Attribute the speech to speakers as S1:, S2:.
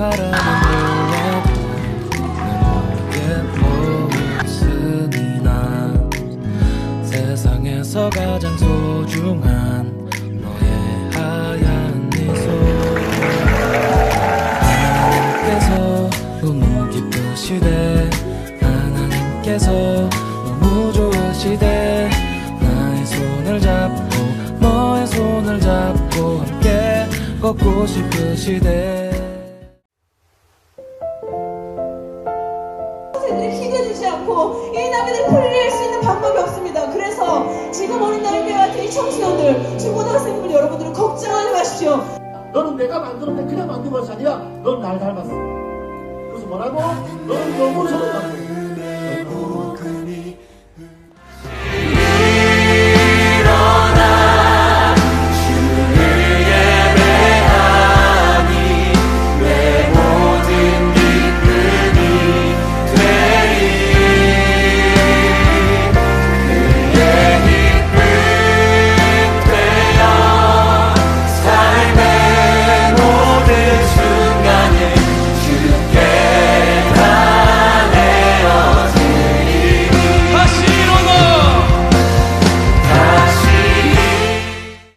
S1: 바라는 몰라도 내 모습이 난 세상에서 가장 소중한 너의 하얀 미소. 하나님께서 너무 기쁘시대. 하나님께서 너무 좋으시대. 나의 손을 잡고 너의 손을 잡고 함께 걷고 싶으시대
S2: 기대주지 않고 이 나비를 풀릴 수 있는 방법이 없습니다. 그래서 지금 어린 날교회 같은 이 청소년들, 중고등학생들 여러분들은 걱정하지 마십시오.
S3: 너는 내가 만들었는데 그냥 만든 것이 아니라 넌 날 닮았어. 그래서 뭐라고? 너는 너무 저를 닮았어.